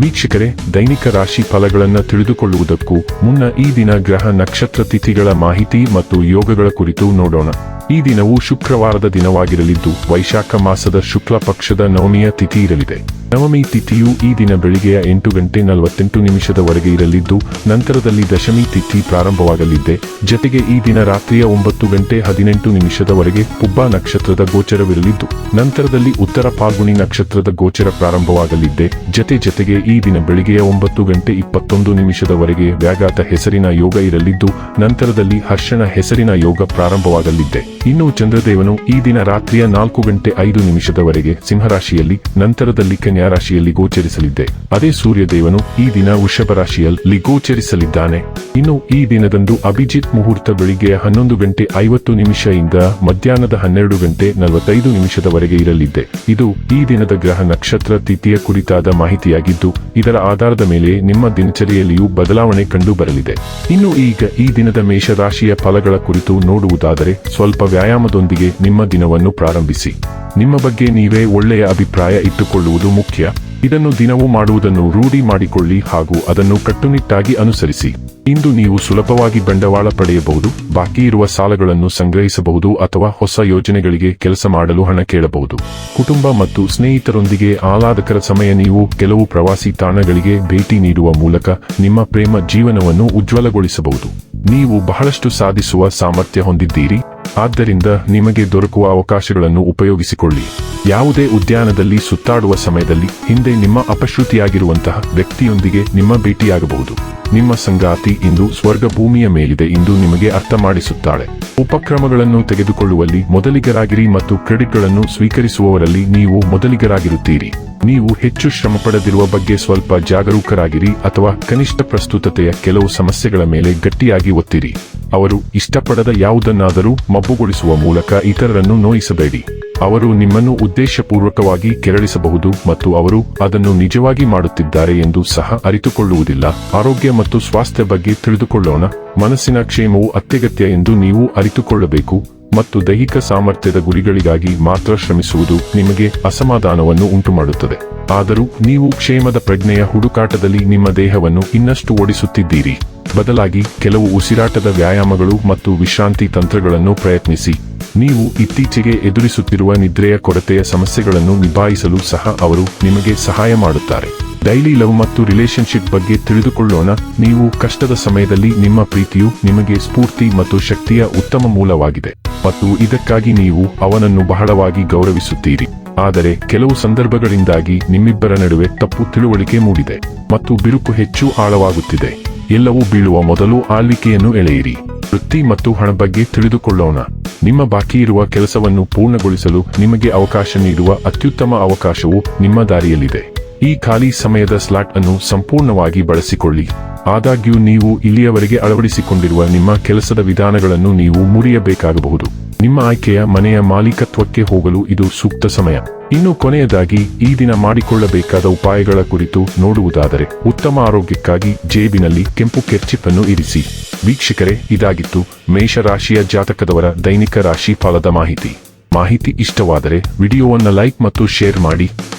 ವೀಕ್ಷಕರೇ, ದೈನಿಕ ರಾಶಿ ಫಲಗಳನ್ನು ತಿಳಿದುಕೊಳ್ಳುವುದಕ್ಕೂ ಮುನ್ನ ಈ ದಿನ ಗ್ರಹ ನಕ್ಷತ್ರ ತಿಥಿಗಳ ಮಾಹಿತಿ ಮತ್ತು ಯೋಗಗಳ ಕುರಿತು ನೋಡೋಣ. ಈ ದಿನವು ಶುಕ್ರವಾರದ ದಿನವಾಗಿರಲಿದ್ದು, ವೈಶಾಖ ಮಾಸದ ಶುಕ್ಲ ಪಕ್ಷದ ನವಮಿಯ ತಿಥಿ ಇರಲಿದೆ. ನವಮಿ ತಿಥಿಯು ಈ ದಿನ ಬೆಳಿಗ್ಗೆಯ ಎಂಟು ಗಂಟೆ ನಲವತ್ತೆಂಟು ನಿಮಿಷದವರೆಗೆ ಇರಲಿದ್ದು, ನಂತರದಲ್ಲಿ ದಶಮಿ ತಿಥಿ ಪ್ರಾರಂಭವಾಗಲಿದೆ. ಜತೆಗೆ ಈ ದಿನ ರಾತ್ರಿಯ ಒಂಬತ್ತು ಗಂಟೆ ಹದಿನೆಂಟು ನಿಮಿಷದವರೆಗೆ ಪುಬ್ಬ ನಕ್ಷತ್ರದ ಗೋಚರವಿರಲಿದ್ದು, ನಂತರದಲ್ಲಿ ಉತ್ತರ ಪಾಲ್ಗುಣಿ ನಕ್ಷತ್ರದ ಗೋಚರ ಪ್ರಾರಂಭವಾಗಲಿದೆ. ಜತೆ ಜತೆಗೆ ಈ ದಿನ ಬೆಳಿಗ್ಗೆಯ ಒಂಬತ್ತು ಗಂಟೆ ಇಪ್ಪತ್ತೊಂದು ನಿಮಿಷದವರೆಗೆ ವ್ಯಾಘಾತ ಹೆಸರಿನ ಯೋಗ ಇರಲಿದ್ದು, ನಂತರದಲ್ಲಿ ಹರ್ಷಣ ಹೆಸರಿನ ಯೋಗ ಪ್ರಾರಂಭವಾಗಲಿದೆ. ಇನ್ನು ಚಂದ್ರದೇವನು ಈ ದಿನ ರಾತ್ರಿಯ ನಾಲ್ಕು ಗಂಟೆ ಐದು ನಿಮಿಷದವರೆಗೆ ಸಿಂಹರಾಶಿಯಲ್ಲಿ, ನಂತರದಲ್ಲಿ ಕನ್ಯಾ ರಾಶಿಯಲ್ಲಿ ಗೋಚರಿಸಲಿದ್ದೆ ಅದೇ ಸೂರ್ಯದೇವನು ಈ ದಿನ ವೃಷಭ ರಾಶಿಯಲ್ಲಿ ಗೋಚರಿಸಲಿದ್ದಾನೆ. ಇನ್ನು ಈ ದಿನದಂದು ಅಭಿಜಿತ್ ಮುಹೂರ್ತ ಬೆಳಿಗ್ಗೆ ಹನ್ನೊಂದು ಗಂಟೆ ಐವತ್ತು ನಿಮಿಷದಿಂದ ಮಧ್ಯಾಹ್ನದ ಹನ್ನೆರಡು ಗಂಟೆ ನಲವತ್ತೈದು ನಿಮಿಷದವರೆಗೆ ಇರಲಿದ್ದೆ ಇದು ಈ ದಿನದ ಗ್ರಹ ನಕ್ಷತ್ರ ತಿಥಿಯ ಕುರಿತಾದ ಮಾಹಿತಿಯಾಗಿದ್ದು, ಇದರ ಆಧಾರದ ಮೇಲೆ ನಿಮ್ಮ ದಿನಚರಿಯಲ್ಲಿಯೂ ಬದಲಾವಣೆ ಕಂಡು ಬರಲಿದೆ ಇನ್ನು ಈಗ ಈ ದಿನದ ಮೇಷರಾಶಿಯ ಫಲಗಳ ಕುರಿತು ನೋಡುವುದಾದರೆ, ಸ್ವಲ್ಪ ವ್ಯಾಯಾಮದೊಂದಿಗೆ ನಿಮ್ಮ ದಿನವನ್ನು ಪ್ರಾರಂಭಿಸಿ. ನಿಮ್ಮ ಬಗ್ಗೆ ನೀವೇ ಒಳ್ಳೆಯ ಅಭಿಪ್ರಾಯ ಇಟ್ಟುಕೊಳ್ಳುವುದು ಮುಖ್ಯ. ಇದನ್ನು ದಿನವೂ ಮಾಡುವುದನ್ನು ರೂಢಿ ಮಾಡಿಕೊಳ್ಳಿ ಹಾಗೂ ಅದನ್ನು ಕಟ್ಟುನಿಟ್ಟಾಗಿ ಅನುಸರಿಸಿ. ಇಂದು ನೀವು ಸುಲಭವಾಗಿ ಬಂಡವಾಳ ಪಡೆಯಬಹುದು, ಬಾಕಿ ಇರುವ ಸಾಲಗಳನ್ನು ಸಂಗ್ರಹಿಸಬಹುದು ಅಥವಾ ಹೊಸ ಯೋಜನೆಗಳಿಗೆ ಕೆಲಸ ಮಾಡಲು ಹಣ ಕೇಳಬಹುದು. ಕುಟುಂಬ ಮತ್ತು ಸ್ನೇಹಿತರೊಂದಿಗೆ ಆಹ್ಲಾದಕರ ಸಮಯ ನೀವು ಕೆಲವು ಪ್ರವಾಸಿ ತಾಣಗಳಿಗೆ ಭೇಟಿ ನೀಡುವ ಮೂಲಕ ನಿಮ್ಮ ಪ್ರೇಮ ಜೀವನವನ್ನು ಉಜ್ವಲಗೊಳಿಸಬಹುದು. ನೀವು ಬಹಳಷ್ಟು ಸಾಧಿಸುವ ಸಾಮರ್ಥ್ಯ ಹೊಂದಿದ್ದೀರಿ, ಆದ್ದರಿಂದ ನಿಮಗೆ ದೊರಕುವ ಅವಕಾಶಗಳನ್ನು ಉಪಯೋಗಿಸಿಕೊಳ್ಳಿ. ಯಾವುದೇ ಉದ್ಯಾನದಲ್ಲಿ ಸುತ್ತಾಡುವ ಸಮಯದಲ್ಲಿ ಹಿಂದೆ ನಿಮ್ಮ ಅಪಶ್ರುತಿಯಾಗಿರುವಂತಹ ವ್ಯಕ್ತಿಯೊಂದಿಗೆ ನಿಮ್ಮ ಭೇಟಿಯಾಗಬಹುದು. ನಿಮ್ಮ ಸಂಗಾತಿ ಇಂದು ಸ್ವರ್ಗ ಭೂಮಿಯ ಮೇಲಿದೆ ಎಂದು ನಿಮಗೆ ಅರ್ಥ ಮಾಡಿಸುತ್ತಾಳೆ ಉಪಕ್ರಮಗಳನ್ನು ತೆಗೆದುಕೊಳ್ಳುವಲ್ಲಿ ಮೊದಲಿಗರಾಗಿರಿ ಮತ್ತು ಕ್ರೆಡಿಟ್ಗಳನ್ನು ಸ್ವೀಕರಿಸುವವರಲ್ಲಿ ನೀವು ಮೊದಲಿಗರಾಗಿರುತ್ತೀರಿ. ನೀವು ಹೆಚ್ಚು ಶ್ರಮ ಪಡೆದಿರುವ ಬಗ್ಗೆ ಸ್ವಲ್ಪ ಜಾಗರೂಕರಾಗಿರಿ ಅಥವಾ ಕನಿಷ್ಠ ಪ್ರಸ್ತುತತೆಯ ಕೆಲವು ಸಮಸ್ಯೆಗಳ ಮೇಲೆ ಗಟ್ಟಿಯಾಗಿ ಒತ್ತಿರಿ. ಅವರು ಇಷ್ಟಪಡದ ಯಾವುದನ್ನಾದರೂ ಮಬ್ಬುಗೊಳಿಸುವ ಮೂಲಕ ಇತರರನ್ನು ನೋಯಿಸಬೇಡಿ. ಅವರು ನಿಮ್ಮನ್ನು ಉದ್ದೇಶಪೂರ್ವಕವಾಗಿ ಕೆರಳಿಸಬಹುದು ಮತ್ತು ಅವರು ಅದನ್ನು ನಿಜವಾಗಿ ಮಾಡುತ್ತಿದ್ದಾರೆ ಎಂದು ಸಹ ಅರಿತುಕೊಳ್ಳುವುದಿಲ್ಲ. ಆರೋಗ್ಯ ಮತ್ತು ಸ್ವಾಸ್ಥ್ಯ ಬಗ್ಗೆ ತಿಳಿದುಕೊಳ್ಳೋಣ. ಮನಸ್ಸಿನ ಕ್ಷೇಮವು ಅತ್ಯಗತ್ಯ ಎಂದು ನೀವು ಅರಿತುಕೊಳ್ಳಬೇಕು ಮತ್ತು ದೈಹಿಕ ಸಾಮರ್ಥ್ಯದ ಗುರಿಗಳಿಗಾಗಿ ಮಾತ್ರ ಶ್ರಮಿಸುವುದು ನಿಮಗೆ ಅಸಮಾಧಾನವನ್ನು ಉಂಟುಮಾಡುತ್ತದೆ. ಆದರೂ ನೀವು ಕ್ಷೇಮದ ಪ್ರಜ್ಞೆಯ ಹುಡುಕಾಟದಲ್ಲಿ ನಿಮ್ಮ ದೇಹವನ್ನು ಇನ್ನಷ್ಟು ಓಡಿಸುತ್ತಿದ್ದೀರಿ. ಬದಲಾಗಿ ಕೆಲವು ಉಸಿರಾಟದ ವ್ಯಾಯಾಮಗಳು ಮತ್ತು ವಿಶ್ರಾಂತಿ ತಂತ್ರಗಳನ್ನು ಪ್ರಯತ್ನಿಸಿ. ನೀವು ಇತ್ತೀಚೆಗೆ ಎದುರಿಸುತ್ತಿರುವ ನಿದ್ರೆಯ ಕೊರತೆಯ ಸಮಸ್ಯೆಗಳನ್ನು ನಿಭಾಯಿಸಲು ಸಹ ಅವರು ನಿಮಗೆ ಸಹಾಯ ಮಾಡುತ್ತಾರೆ. ಡೈಲಿ ಲವ್ ಮತ್ತು ರಿಲೇಶನ್ಶಿಪ್ ಬಗ್ಗೆ ತಿಳಿದುಕೊಳ್ಳೋಣ. ನೀವು ಕಷ್ಟದ ಸಮಯದಲ್ಲಿ ನಿಮ್ಮ ಪ್ರೀತಿಯು ನಿಮಗೆ ಸ್ಫೂರ್ತಿ ಮತ್ತು ಶಕ್ತಿಯ ಉತ್ತಮ ಮೂಲವಾಗಿದೆ. ಮತ್ತು ಇದಕ್ಕಾಗಿ ನೀವು ಅವನನ್ನು ಬಹಳವಾಗಿ ಗೌರವಿಸುತ್ತೀರಿ. ಆದರೆ ಕೆಲವು ಸಂದರ್ಭಗಳಿಂದಾಗಿ ನಿಮ್ಮಿಬ್ಬರ ನಡುವೆ ತಪ್ಪು ತಿಳುವಳಿಕೆ ಮೂಡಿದೆ ಮತ್ತು ಬಿರುಕು ಹೆಚ್ಚು ಆಳವಾಗುತ್ತಿದೆ. ಎಲ್ಲವೂ ಬೀಳುವ ಮೊದಲು ಆಳ್ವಿಕೆಯನ್ನು ಎಳೆಯಿರಿ. ವೃತ್ತಿ ಮತ್ತು ಹಣ ಬಗ್ಗೆ ತಿಳಿದುಕೊಳ್ಳೋಣ. ನಿಮ್ಮ ಬಾಕಿ ಇರುವ ಕೆಲಸವನ್ನು ಪೂರ್ಣಗೊಳಿಸಲು ನಿಮಗೆ ಅವಕಾಶ ನೀಡುವ ಅತ್ಯುತ್ತಮ ಅವಕಾಶವು ನಿಮ್ಮ ದಾರಿಯಲ್ಲಿದೆ. ಈ ಖಾಲಿ ಸಮಯದ ಸ್ಲಾಟ್ ಅನ್ನು ಸಂಪೂರ್ಣವಾಗಿ ಬಳಸಿಕೊಳ್ಳಿ. ಆದಾಗ್ಯೂ ನೀವು ಇಲ್ಲಿಯವರೆಗೆ ಅಳವಡಿಸಿಕೊಂಡಿರುವ ನಿಮ್ಮ ಕೆಲಸದ ವಿಧಾನಗಳನ್ನು ನೀವು ಮುರಿಯಬೇಕಾಗಬಹುದು. ನಿಮ್ಮ ಆಯ್ಕೆಯ ಮನೆಯ ಮಾಲೀಕತ್ವಕ್ಕೆ ಹೋಗಲು ಇದು ಸೂಕ್ತ ಸಮಯ. ಇನ್ನು ಕೊನೆಯದಾಗಿ, ಈ ದಿನ ಮಾಡಿಕೊಳ್ಳಬೇಕಾದ ಉಪಾಯಗಳ ಕುರಿತು ನೋಡುವುದಾದರೆ, ಉತ್ತಮ ಆರೋಗ್ಯಕ್ಕಾಗಿ ಜೇಬಿನಲ್ಲಿ ಕೆಂಪು ಕೆರ್ಚಿಪ್ ಅನ್ನು ಇರಿಸಿ. ವೀಕ್ಷಕರೇ, ಇದಾಗಿತ್ತು ಮೇಷರಾಶಿಯ ಜಾತಕದವರ ದೈನಿಕ ರಾಶಿ ಫಲದ ಮಾಹಿತಿ. ಮಾಹಿತಿ ಇಷ್ಟವಾದರೆ ವಿಡಿಯೋವನ್ನು ಲೈಕ್ ಮತ್ತು ಶೇರ್ ಮಾಡಿ.